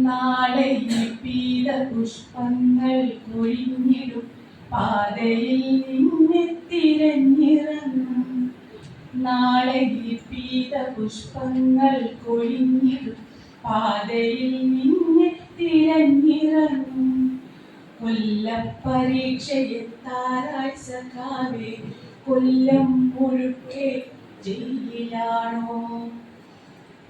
നാളെ പീത പുഷ്പങ്ങൾ കൊഴിഞ്ഞിടും പാതയിൽ നിന്നെ തിരഞ്ഞിറങ്ങും. നാളെ പീത പുഷ്പങ്ങൾ കൊഴിഞ്ഞിടും പാതയിൽ നിന്നെ തിരഞ്ഞിറങ്ങും. കൊല്ലപ്പരീക്ഷയെത്താറായി സഖാവേ കൊല്ലം മുഴുക്കെ ജയിലിലാണോ?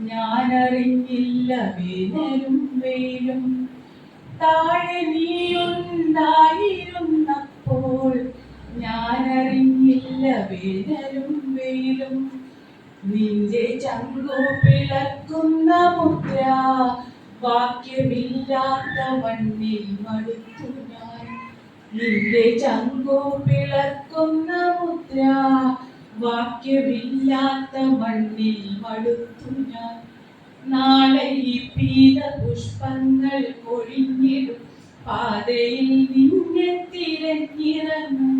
ഞാനറിഞ്ഞില്ല വേനലും വെയിലും. താഴെ നീയുണ്ടായിരുന്നപ്പോൾ ഞാനറിഞ്ഞില്ല വേനലും വെയിലും. നിന്റെ ചങ്കു പിളക്കുന്ന മുദ്ര വാക്യമില്ലാത്ത മണ്ണിൽ മടുത്തു ഞാൻ. നിന്റെ ചങ്കു പിളക്കുന്ന മുദ്ര വാക്യമില്ലാത്ത മണ്ണിൽ മടുത്തു ഞാൻ. നാളെ ഈ പീത പുഷ്പങ്ങൾ കൊഴിഞ്ഞിടും പാതയിൽ നിന്നെ തിരഞ്ഞിറങ്ങും.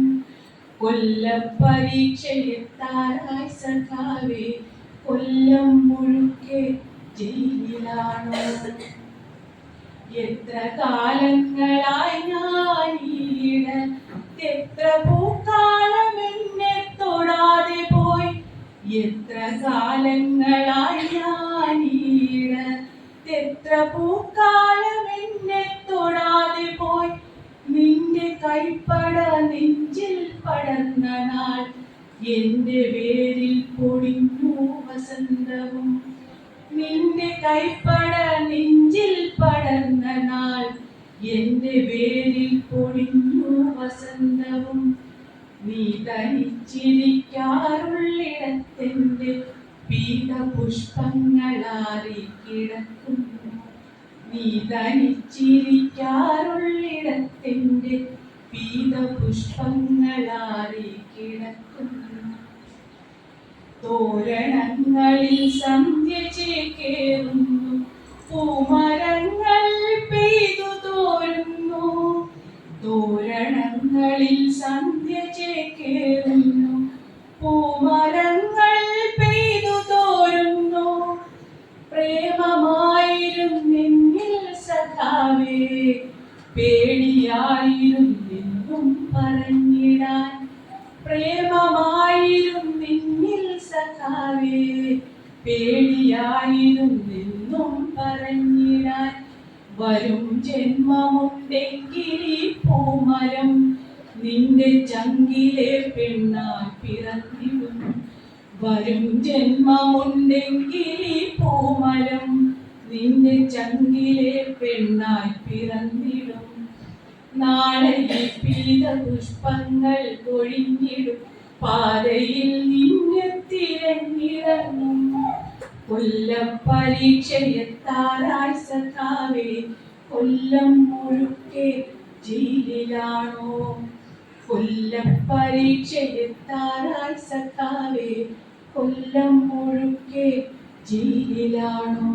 കൊല്ലം പരീക്ഷയെത്താറായി സഖാവേ കൊല്ലം മുഴുക്കെ ജയിലിലാണോ എത്ര കാലങ്ങളായി ഞാനീട കാലങ്ങളായി ഞാനീട എത്ര പൂക്കാലം എന്നെ തൊടാതെ പോയി. നിന്റെ കൈപ്പട നെഞ്ചിൽ പടർന്ന നാൾ. എന്റെ പേരിൽ പൊടിഞ്ഞു വസന്തവും. നിന്റെ കൈപ്പട നെഞ്ചിൽ പടർന്ന നാൾ. എന്റെ പേരിൽ പൊടിഞ്ഞു വസന്തവും. നീ തനിച്ചിരിക്കാറുള്ളിടത്തെന്റെ പീത പുഷ്പങ്ങളാറി കിടക്കുന്നു. നീ ധനിച്ചിരിക്കാറുള്ളിടത്തിന്റെ പീതപുഷ്പങ്ങളാറി കിടക്കുന്നു. തോരണങ്ങളിൽ സന്ധ്യ ചേക്കേറുന്നു. പൂമരങ്ങൾ പെയ്തു തോരുന്നു. തോരണങ്ങളിൽ സന്ധ്യ ചേക്കേറുന്നു. പൂമരങ്ങൾ സഖാവേ പേടിയായിരുന്നെന്നും പറഞ്ഞിടാൻ. പ്രേമമായിരുന്നെങ്കിൽ സഖാവേ പേടിയായിരുന്നെന്നും പറഞ്ഞിടാൻ. വരും ജന്മമുണ്ടെങ്കിൽ പൂമരം നിന്റെ ചങ്കിലെ പെണ്ണാൽ പിറന്നിടും. വരും ജന്മമുണ്ടെങ്കിൽ പൂമരം നിന്റെ ചങ്കിലെ പെണ്ണായി പിറന്നിടും. നാളെ പീത പുഷ്പങ്ങൾ കൊഴിഞ്ഞിടും പാതയിൽ നിന്നെ തിരഞ്ഞിറങ്ങും. കൊല്ലം പരീക്ഷയെത്താറായി സഖാവേ കൊല്ലം മുഴുക്കെ ജയിലിലാണോ? കൊല്ലം പരീക്ഷയെത്താറായി സഖാവേ കൊല്ലം മുഴുക്കെ ജയിലിലാണോ?